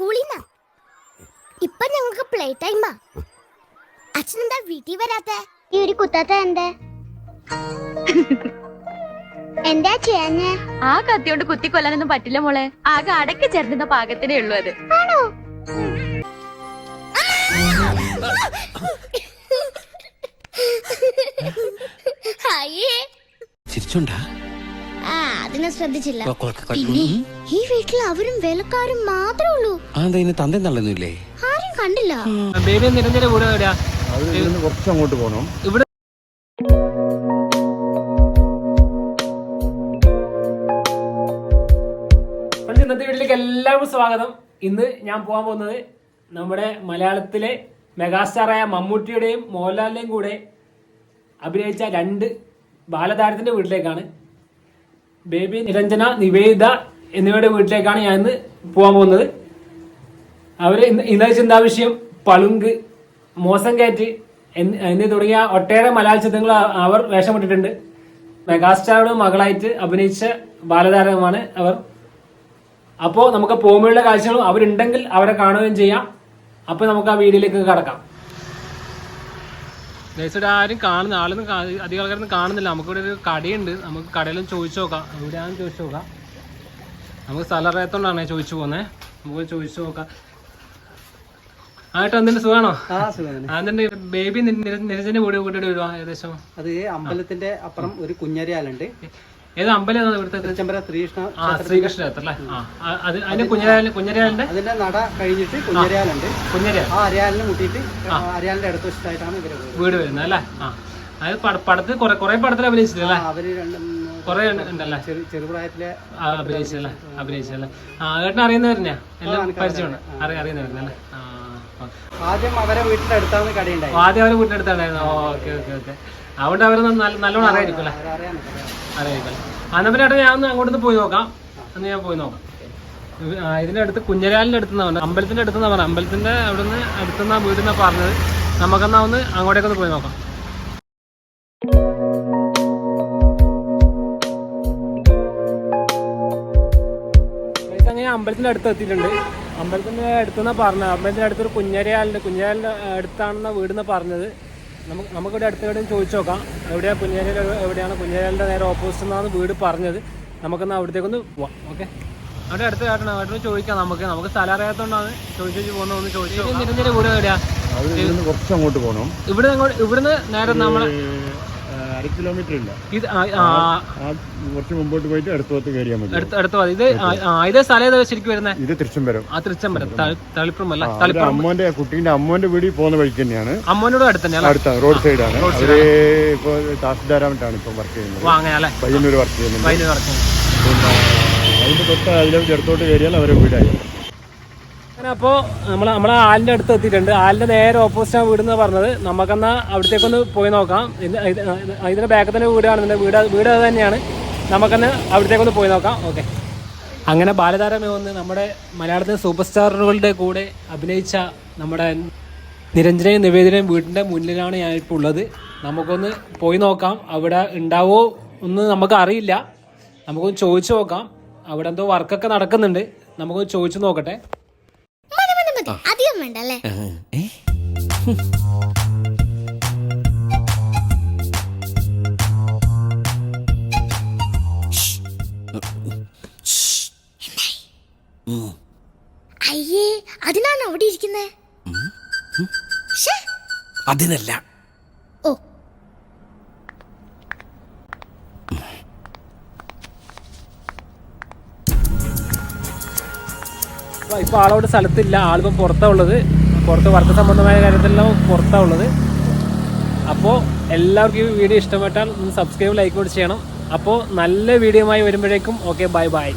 സ്കൂളിൽ നിന്നാ ഇപ്പൊ ഞങ്ങൾക്ക് പ്ലേ ടൈമാ അച്ഛനെന്താ വീട്ടിൽ വരാത്തെ? ഈ ഒരു കുത്താത്ത എന്താ? എന്താ ചെയ്യാഞ്ഞേ? ആ കത്തിയോണ്ട് കുത്തിക്കൊല്ലാനൊന്നും പറ്റില്ല മോളെ. ആകെ അടക്കി ചേർന്നിരുന്ന പാകത്തിനേ ഉള്ളൂ അത്. ആണോ? ചിരിച്ചോണ്ടാ? അതിനെ ശ്രദ്ധിച്ചില്ല. പിന്നെ ഈ വീട്ടിൽ അവരും വേലക്കാരും മാത്രമേ ഉള്ളൂ. തന്തയും തള്ളുന്നില്ലേ? ആരും കണ്ടില്ല. ബേബി കൂടെ കുറച്ച് അങ്ങോട്ട് പോകണം ഇവിടെ ഫ്രണ്ട്സ്, ഇന്നത്തെ വീട്ടിലേക്ക് എല്ലാവർക്കും സ്വാഗതം. ഇന്ന് ഞാൻ പോകാൻ പോകുന്നത് നമ്മുടെ മലയാളത്തിലെ മെഗാസ്റ്റാറായ മമ്മൂട്ടിയുടെയും മോഹൻലാലിന്റെയും കൂടെ അഭിനയിച്ച രണ്ട് ബാലതാരത്തിന്റെ വീട്ടിലേക്കാണ്. ബേബി നിരഞ്ജന നിവേദിത എന്നിവരുടെ വീട്ടിലേക്കാണ് ഞാൻ ഇന്ന് പോകാൻ പോകുന്നത്. ഇന്ന ഇന്നത്തെ ചിന്താവിഷയം പളുങ്ക് മോശം കയറ്റ് എന്നി തുടങ്ങിയ ഒട്ടേറെ മലയാള ചിത്രങ്ങൾ അ- അവർ വേഷമിട്ടിട്ടുണ്ട്. മെഗാസ്റ്റാറുടെ മകളായിട്ട് അഭിനയിച്ച ബാലതാരമാണ് അവർ. അപ്പോൾ നമുക്ക് പോകുമ്പോഴുള്ള കാഴ്ചകളും അവരുണ്ടെങ്കിൽ അവരെ കാണുകയും ചെയ്യാം. അപ്പോൾ നമുക്ക് ആ വീഡിയോയിലേക്ക് കടക്കാം. ഗൈസ് ആരും കാണുന്ന ആളൊന്നും അധികം ആൾക്കാരൊന്നും കാണുന്നില്ല. നമുക്കിവിടെ ഒരു കടയുണ്ട്. നമുക്ക് കടയിലും ചോദിച്ചു നോക്കാം. എവിടെയാണെന്ന് ചോദിച്ചു നോക്കാം. നമുക്ക് സ്ഥലം അറിയാത്തോണ്ടാണ് ചോദിച്ചു പോകുന്നത് നമുക്ക് ചോദിച്ചു നോക്കാം. ആയിട്ട് എന്തിന്റെ സുഖാണോ? അതിന്റെ ബേബി നിരഞ്ജന്റെ വീട് വീട്ടിട്ട് വരുവാ ഏകദേശം. അത് അമ്പലത്തിന്റെ അപ്പുറം ഒരു കുഞ്ഞരിയാലുണ്ട്. ഏത് അമ്പലം ഇവിടുത്തെ? ചെമ്പര ശ്രീകൃഷ്ണ ആ ശ്രീകൃഷ്ണ അല്ലേ? ആ അത് അതിന്റെ കുഞ്ഞരാലിന്റെ കുഞ്ഞരാലിന്റെ അതിന്റെ നട കഴിഞ്ഞിട്ട് കുഞ്ഞരിയാലുണ്ട്. കുഞ്ഞര ആ അരിയാലിന് മുട്ടിയിട്ട് അരിയാലിന്റെ അടുത്ത വശത്തായിട്ടാണ് ഇവർ വീട്. വരുന്നത് അല്ലേ? ആ. അത് പട- പടത്തിൽ കുറെ കുറെ പടത്തിൽ അഭിനയിച്ചിട്ടില്ലേ അവർ കുറെ ഉണ്ടല്ലേ? ചെറു ചെറുപ്രായത്തിലെ അഭിനയിച്ചല്ലേ അഭിനയിച്ചല്ലേ ആ ഏട്ടൻ അറിയുന്നവരെന്നെയാ എല്ലാം പരിചയമുണ്ട്. അറിയുന്നവരുന്നല്ലേ ആ. ആദ്യം അവരെ വീട്ടിന്റെ അടുത്താണ് കടയുണ്ടായി ആദ്യം അവരെ വീട്ടിലെടുത്താണ്ടായിരുന്നു ഓക്കെ ഓക്കെ ഓക്കെ. അതുകൊണ്ട് അവർ നല്ലോണം അറിയായിരിക്കും അല്ലേ? അറിയായിരിക്കും അന്നാ ഞാൻ ഒന്ന് അങ്ങോട്ട് പോയി നോക്കാം. എന്ന് ഞാൻ പോയി നോക്കാം. ഇതിന്റെ അടുത്ത് കുഞ്ഞരാലിന്റെ അടുത്തുനിന്ന് പറഞ്ഞത്. അമ്പലത്തിന്റെ അടുത്തുനിന്ന് പറഞ്ഞത്. അമ്പലത്തിന്റെ അവിടുന്ന് അടുത്തുനിന്നാണ് വീട്ടിൽ പറഞ്ഞത്. നമുക്കെന്നാ ഒന്ന് അങ്ങോട്ടേക്കൊന്ന് പോയി നോക്കാം. അമ്പലത്തിന്റെ അടുത്ത് എത്തിയിട്ടുണ്ട്. അമ്പലത്തിന്റെ അടുത്തുനിന്നാണ് പറഞ്ഞത്. അമ്പലത്തിന്റെ അടുത്തൊരു കുഞ്ഞരയാലുണ്ട് അടുത്താണെന്ന വീടെന്ന് പറഞ്ഞത്. നമുക്ക് നമുക്കിവിടെ അടുത്ത് എവിടെയും ചോദിച്ചു നോക്കാം. എവിടെയാണ് കുഞ്ഞരയിൽ എവിടെയാണ് കുഞ്ഞരയാലിന്റെ നേരെ ഓപ്പോസിറ്റ് എന്നാണ് വീട് പറഞ്ഞത്. നമുക്കൊന്ന് അവിടത്തേക്കൊന്ന് പോവാം ഓക്കെ അവിടെ അടുത്ത് കാട്ടണം അവിടെ ചോദിക്കാം നമുക്ക്. നമുക്ക് സ്ഥലം അറിയാത്തതുകൊണ്ടാണ് ചോദിച്ചു പോകുന്ന ഒന്ന് ചോദിച്ചു വീട് എവിടെയാണ് കുറച്ച് അങ്ങോട്ട് പോകണം ഇവിടെ ഇവിടുന്ന് നേരെ നമ്മളെ അര കിലോമീറ്റർ ഇല്ല. ഇത് കുറച്ച് മുമ്പോട്ട് പോയിട്ട് അടുത്ത ഭാഗത്ത് കയറിയാൽ മതി. അടുത്ത് മതി ഇത് ആ, ഇതേ സ്ഥലം ഏതാ ശരിക്കും വരുന്നത് ഇത് തൃശ്ശംബരം ആ തൃച്ചംബരം. തളിപ്പുറം അല്ല? തളിപ്പുറം അമ്മോന്റെ കുട്ടീന്റെ അമ്മോന്റെ വീടിൽ പോകുന്ന വഴിക്ക് തന്നെയാണ്. അമ്മോനോട് അടുത്ത് തന്നെയല്ലേ അടുത്ത റോഡ് സൈഡാണ് അവർ ഇപ്പൊ താസിദാരാമിട്ടാണ് ഇപ്പൊ വർക്ക് ചെയ്യുന്നത്. ഓ അങ്ങനെ അല്ലേ? പയ്യന്നൂർ വർക്ക് ചെയ്യുന്നുണ്ട്. വൈദ്യുതി നടക്കും പിന്നെ അതിന്റെ തൊട്ട് അതിലേക്ക് അടുത്തോട്ട് കയറിയാൽ അവരെ വീടായി. അങ്ങനെ അപ്പോൾ നമ്മൾ നമ്മളെ ആലിന്റെ അടുത്ത് എത്തിയിട്ടുണ്ട്. ആലിന്റെ നേരെ ഓപ്പോസിറ്റ് എന്ന് പറഞ്ഞത്. നമുക്കെന്നാൽ അവിടത്തേക്കൊന്ന് പോയി നോക്കാം. ഇതിന്റെ ബാക്കിൽ തന്നെ വീടാണ് വീട് വീട് അത് തന്നെയാണ്. നമുക്കെന്ന് അവിടത്തേക്കൊന്ന് പോയി നോക്കാം. ഓക്കെ അങ്ങനെ ബാലതാരമേ വന്ന് നമ്മുടെ മലയാളത്തിലെ സൂപ്പർ സ്റ്റാറുകളുടെ കൂടെ അഭിനയിച്ച നമ്മുടെ നിരഞ്ജനയും നിവേദനയും വീടിന്റെ മുന്നിലാണ് ഞാൻ ഇപ്പോൾ ഉള്ളത്. നമുക്കൊന്ന് പോയി നോക്കാം. അവിടെ ഉണ്ടാവോ ഒന്ന് നമുക്ക് അറിയില്ല. നമുക്കൊന്ന് ചോദിച്ചു നോക്കാം. അവിടെ എന്തോ വർക്കൊക്കെ നടക്കുന്നുണ്ട്. നമുക്കൊന്ന് ചോദിച്ചു നോക്കട്ടെ. മതി അധികം വേണ്ട അല്ലേ ഏ? അയ്യേ അതിനാണ് അവിടെ ഇരിക്കുന്നേ? അതിനല്ല. ഓ അപ്പോൾ ഇപ്പോൾ ആളോട് സ്ഥലത്തില്ല ആളിപ്പോൾ പുറത്താണ് ഉള്ളത് പുറത്ത് വർക്ക് സംബന്ധമായ കാര്യത്തിലെല്ലാം പുറത്താണ് ഉള്ളത് അപ്പോൾ എല്ലാവർക്കും ഈ വീഡിയോ ഇഷ്ടപ്പെട്ടാൽ ഒന്ന് സബ്സ്ക്രൈബ് ലൈക്ക് കൂടി ചെയ്യണം. അപ്പോൾ നല്ല വീഡിയോയുമായി വരുമ്പോഴേക്കും ഓക്കെ ബൈ ബൈ